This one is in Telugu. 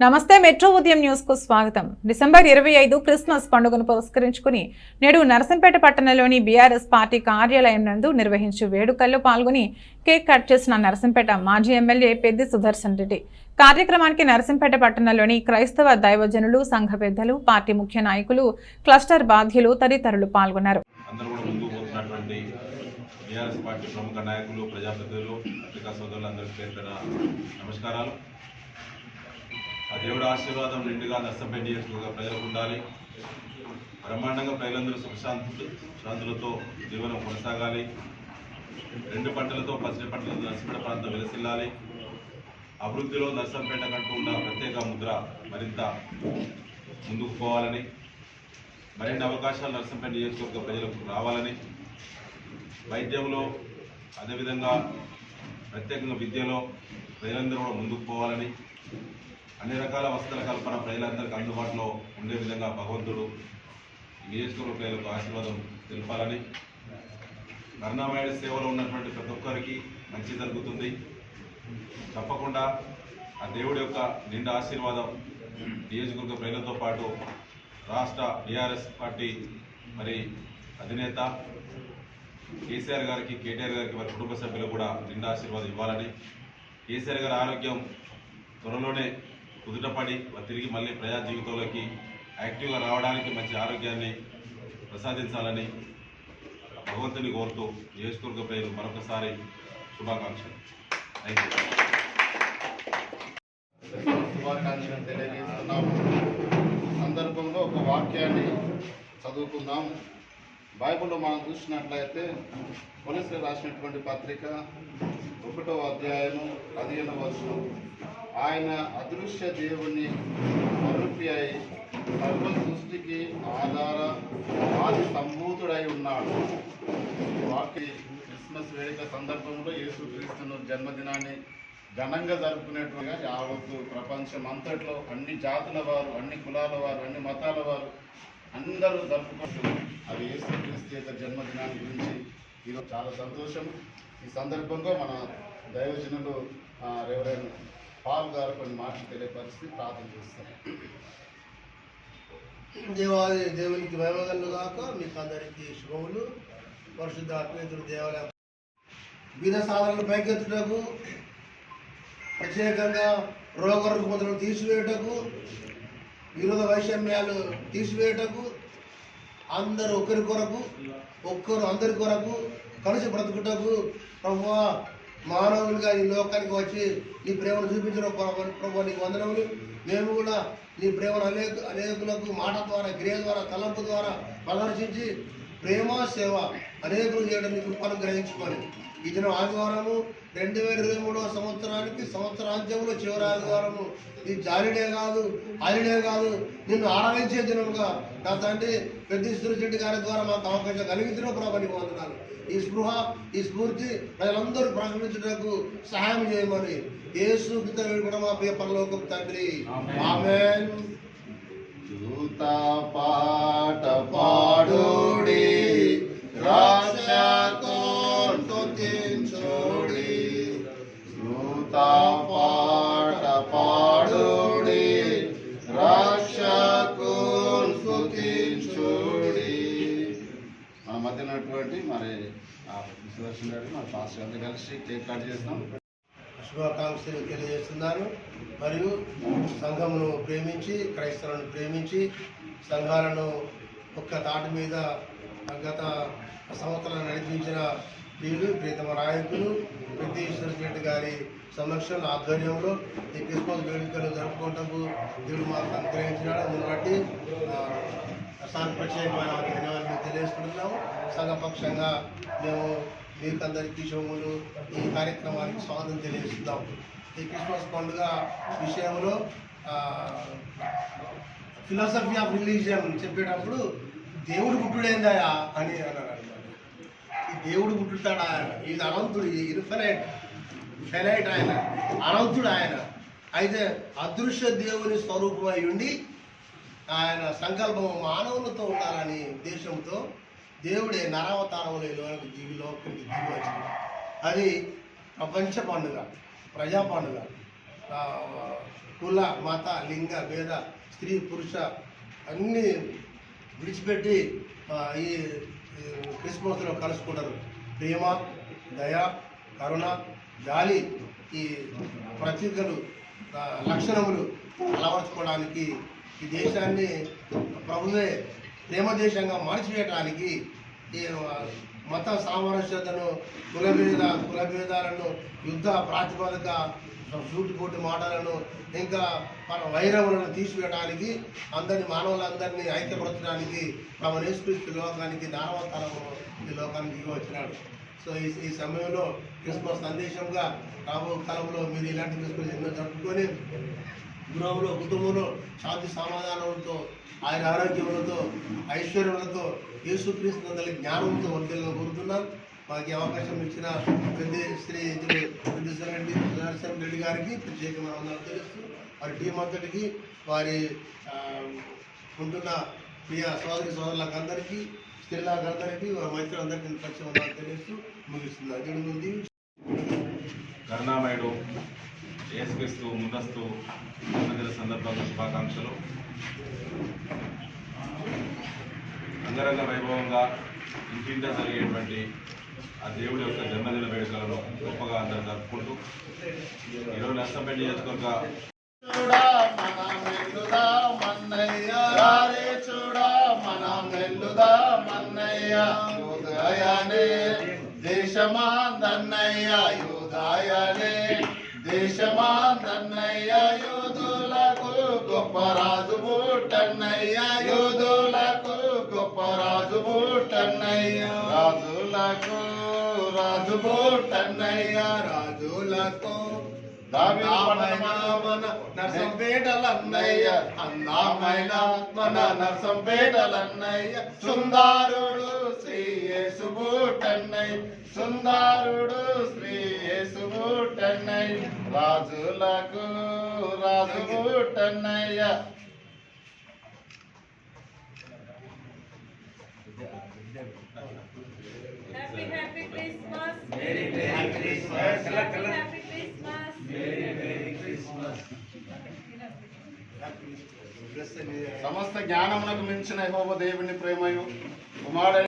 నమస్తే మెట్రో ఉదయం న్యూస్కు స్వాగతం. డిసెంబర్ ఇరవై ఐదు క్రిస్మస్ పండుగను పురస్కరించుకుని నేడు నరసంపేట పట్టణంలోని బీఆర్ఎస్ పార్టీ కార్యాలయం నందు నిర్వహించే వేడుకల్లో పాల్గొని కేక్ కట్ చేసిన నరసంపేట మాజీ ఎమ్మెల్యే పెద్ది సుదర్శన్ రెడ్డి. కార్యక్రమానికి నరసంపేట పట్టణంలోని క్రైస్తవ దైవజనులు సంఘ పెద్దలు పార్టీ ముఖ్య నాయకులు క్లస్టర్ బాధ్యులు తదితరులు పాల్గొన్నారు. నమస్కారాలు. దేవుడు ఆశీర్వాదం నిండుగా నష్టపేట నియోజకవర్గ ప్రజలకు ఉండాలి. బ్రహ్మాండంగా ప్రజలందరూ సుఖశాంతి శాంతులతో జీవనం కొనసాగాలి. రెండు పంటలతో పసిడి పంటలతో నర్సంపేట ప్రాంతం విలసిల్లాలి. అభివృద్ధిలో నర్సంపేట కంటూ ఉన్న ప్రత్యేక ముద్ర మరింత ముందుకు పోవాలని మరిన్ని అవకాశాలు నర్సంపేట నియోజకవర్గ ప్రజలకు రావాలని వైద్యంలో అదేవిధంగా ప్రత్యేకంగా విద్యలో ప్రజలందరూ కూడా ముందుకు పోవాలని అన్ని రకాల వసతుల కల్పన ప్రజలందరికీ అందుబాటులో ఉండే విధంగా భగవంతుడు ఈ నియోజకవర్గ ప్రజలకు ఆశీర్వాదం తెలపాలని. కరుణామయుడి సేవలో ఉన్నటువంటి ప్రతి ఒక్కరికి మంచి జరుగుతుంది. తప్పకుండా ఆ దేవుడి యొక్క నిండా ఆశీర్వాదం నియోజకవర్గ ప్రజలతో పాటు రాష్ట్ర బీఆర్ఎస్ పార్టీ మరి అధినేత కేసీఆర్ గారికి కేటీఆర్ గారికి వారి కుటుంబ సభ్యులు కూడా నిండా ఆశీర్వాదం ఇవ్వాలని. కేసీఆర్ గారి ఆరోగ్యం త్వరలోనే కుదుటపడి తిరిగి మళ్ళీ ప్రజా జీవితంలోకి యాక్టివ్గా రావడానికి మంచి ఆరోగ్యాన్ని ప్రసాదించాలని భగవంతుని కోరుతూ నియోజకవర్గ ప్రజలు మరొకసారి శుభాకాంక్షలు. థ్యాంక్ యూ శుభాకాంక్షలు తెలియజేస్తున్నాము సందర్భంలో ఒక వాక్యాన్ని చదువుకుందాం. బైబిల్లో మనం చూసినట్లయితే పోలీసులు రాసినటువంటి పత్రిక ఒకటో అధ్యాయము పదిహేను వర్షం ఆయన అదృశ్య దేవుని స్వరూపి అయి సర్వ సృష్టికి ఆధార ఆది సంభూతుడై ఉన్నాడు. వాకి క్రిస్మస్ వేడుక సందర్భంలో యేసు క్రీస్తును జన్మదినాన్ని ఘనంగా జరుపుకునేట్టుగా యావత్తు ప్రపంచం అంతట్లో అన్ని జాతుల వారు అన్ని కులాల వారు అన్ని మతాల వారు అందరూ జరుపుకుంటూ అది యేసుక్రీస్తు యొక్క జన్మదినాన్ని గురించి ఈరోజు చాలా సంతోషం. ఈ సందర్భంగా మన దైవజనులు ఆ, రెవరెండ్ పాల్ గారు కొన్ని మాటలు తెలియపరిచి ప్రార్థన చేస్తారు దేవాది దేవునికి వైభవాలు కాక మీకు అందరికీ శుభములు. పరిశుద్ధ ఆత్మీయులు దేవాలయం. బీద సాధనలు పైకెత్తుటకు ప్రత్యేకంగా రోగ రుగ్మతలను తీసివేయటకు విరోధ వైషమ్యాలు తీసివేయటకు అందరూ ఒకరి కొరకు ఒక్కరు అందరి కొరకు కలిసి బ్రతుకుటకు ప్రభు మానవులుగా ఈ లోకానికి వచ్చి నీ ప్రేమను చూపించిన ప్రభు నీకు వందనములు. మేము కూడా నీ ప్రేమను అనేక అనేకులకు మాట ద్వారా క్రియ ద్వారా తలంపు ద్వారా ప్రదర్శించి ప్రేమ సేవ అనేకులు చేయడం కృపను గ్రహించుకొని. ఈ దినం ఆదివారము రెండు వేల ఇరవై మూడవ సంవత్సరానికి సంవత్సరాంత్యంలో చివరి ఆదివారము. ఇది జాలిడే కాదు హాలిడే కాదు నిన్ను ఆరాధించే దినముగా నా తండ్రి పెద్ద రెడ్డి గారి ద్వారా మాకు అవకాశం కలిగించిన ప్రభానికి వందనాలు. ఈ స్పృహ ఈ స్ఫూర్తి ప్రజలందరూ ప్రకటించడానికి సహాయం చేయమని యేసు కింద కూడా మా ప్రియ పరలోకపు తండ్రి. పాట. స్తుతించుడి మన మధ్య ఉన్నటువంటి మరి ఆ సుదర్శన్ గారు మన పాస్టర్ గారితో కలిసి కేక్ కట్ చేస్తాం శుభాకాంక్షలు తెలియజేస్తున్నాను మరియు సంఘమును ప్రేమించి క్రైస్తవులను ప్రేమించి సంఘాలను ఒక్క తాటి మీద గత సంవత్సరాలు నడిపించిన వీళ్ళు ప్రీతమ నాయకులు వెంకటేశ్వర రెడ్డి గారి సమక్షంలో ఆధ్వర్యంలో ఈ క్రిస్మస్ వేడుకలు జరుపుకోవటకు దేవుడు మాకు అనుగ్రహించినాడు. అందుని బట్టి సార్ ప్రత్యేకమైన ధన్యవాదాలు తెలియజేసుకుంటున్నాము. సంఘపక్షంగా మేము మీకు అందరికీ ఈ కార్యక్రమానికి స్వాగతం తెలియజేస్తున్నాం. ఈ క్రిస్మస్ పండుగ విషయంలో ఫిలాసఫీ ఆఫ్ రిలీజియన్ చెప్పేటప్పుడు దేవుడు పుట్టుడేందయా అని అన్నారు దేవుడు పుట్టుతాడా ఇది అనంతుడు ఇన్ఫినైట్ ఫెనైట్ ఆయన. అనంతుడు ఆయన. అయితే అదృశ్య దేవుని స్వరూపమై ఉండి ఆయన సంకల్పం మానవులతో ఉండాలని ఉద్దేశంతో దేవుడే నరావతారంలో ఈ లోనికి దిగి లోపలికి దిగి వచ్చింది. అది ప్రపంచ పండుగ ప్రజా పండుగ. కుల మత లింగ భేద స్త్రీ పురుష అన్నీ విడిచిపెట్టి ఈ క్రిస్మస్లో కలుసుకుంటారు. ప్రేమ దయ కరుణ జాలి ఈ ప్రతీకలు లక్షణములు అలవర్చుకోవడానికి ఈ దేశాన్ని ప్రభువే ప్రేమ దేశంగా మార్చివేయడానికి ఈ మత సామరస్యతను కులభేద కులభేదాలను యుద్ధ ప్రాతిపదిక సూటిపోటు మాటలను ఇంకా మన వైరములను తీసివేయడానికి అందరిని మానవులందరినీ ఐక్యపరచడానికి తమ నేర్చుకృష్ణ లోకానికి దానవతరము ఈ లోకానికి దిగి వచ్చినాడు. సో ఈ ఈ సమయంలో క్రిస్మస్ సందేశంగా రాబో కాలంలో మీరు ఇలాంటి క్రిస్మస్ ఎన్నో జరుపుకొని గృహంలో కుటుంబంలో శాంతి సమాధానంతో ఆయన ఆరోగ్యములతో ఐశ్వర్యములతో యేసుక్రీస్తు జ్ఞానంతో వర్తిల్లని కోరుతున్నాను మాకు అవకాశం ఇచ్చిన పెద్ద శ్రీ రెడ్డి సుదర్శన్ రెడ్డి గారికి ప్రత్యేకమైన వందనాలు తెలుస్తూ వారి టీం అంతటికి వారి ఉంటున్న ప్రియ సోదరి సోదరులకు అందరికీ స్త్రీలకు అందరికీ వారి మైత్రులందరికీ ప్రత్యేక వందనాలు తెలుస్తూ ముగిస్తుంది. దీని ముందు. కరుణామయుడు ఏసుక్రీస్తు ముందస్తు జన్మదిన సందర్భంగా శుభాకాంక్షలు. అంగరంగ వైభవంగా ఇంటింటా జరిగేటువంటి ఆ దేవుడి యొక్క జన్మదిన వేడుకలను గొప్పగా అందరూ జరుపుకుంటూ ఈరోజు నష్టపెట్టి చేసుకోక చూడా మన మెల్లుదా మన్నయ్య. గొప్ప రాజు బుట్టన్నయ్య యోధులకు గొప్ప రాజు బుట్టన్నయ్య రాజులకు రాజు బుట్టన్నయ్య రాజులకు అందమైన మన నరసంపేటలన్నయ్య అందమైన మన నరసంపేటలన్నయ్య. సుందారుడు శ్రీ యేసుబూటన్నయ్య సుందారుడు శ్రీ యేసుబూటన్నయ్య రాజులకు రాసుకుంటున్నాయ సమస్త జ్ఞానములకు మించిన యహోవ దేవుని ప్రేమయు. కుమారు